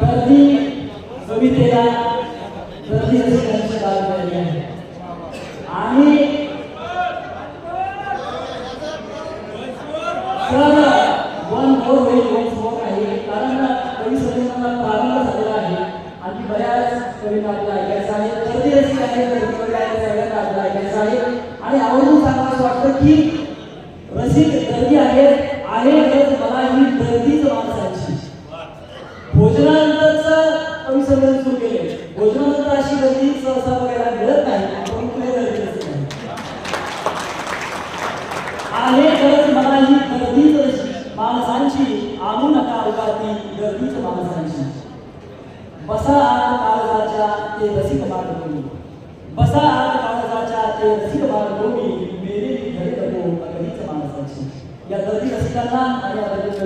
गर्दी कवितेला गर्दी अशी आहे. आणि वन फोर होईल वन फोर आहे. कारण कवी संमेलनाला प्रारंभ झालेला आहे. आणि बऱ्याच कविता आपल्याला ऐकायचं आहे. गर्दी अशी आहे सगळ्यांना आपल्याला ऐकायचं आहे. आणि आवर्जून सांगावं वाटतं की रसिक गर्दी आहे आहे मला ही अशी गर्दी सहसा बघायला मिळत नाही. आपण कुठे गर्दी असते आहे गरज मला ही गर्दीच माणसांची. आणू नका अवघाती गर्दीच माणसांची. बसा आत काळजाच्या ते रसिक मार्गोनी बसा आत काळजाच्या ते रसिक मार्गोनी मेरे घर नको गर्दीच माणसांची. या गर्दी रसिकांना आणि या गर्दी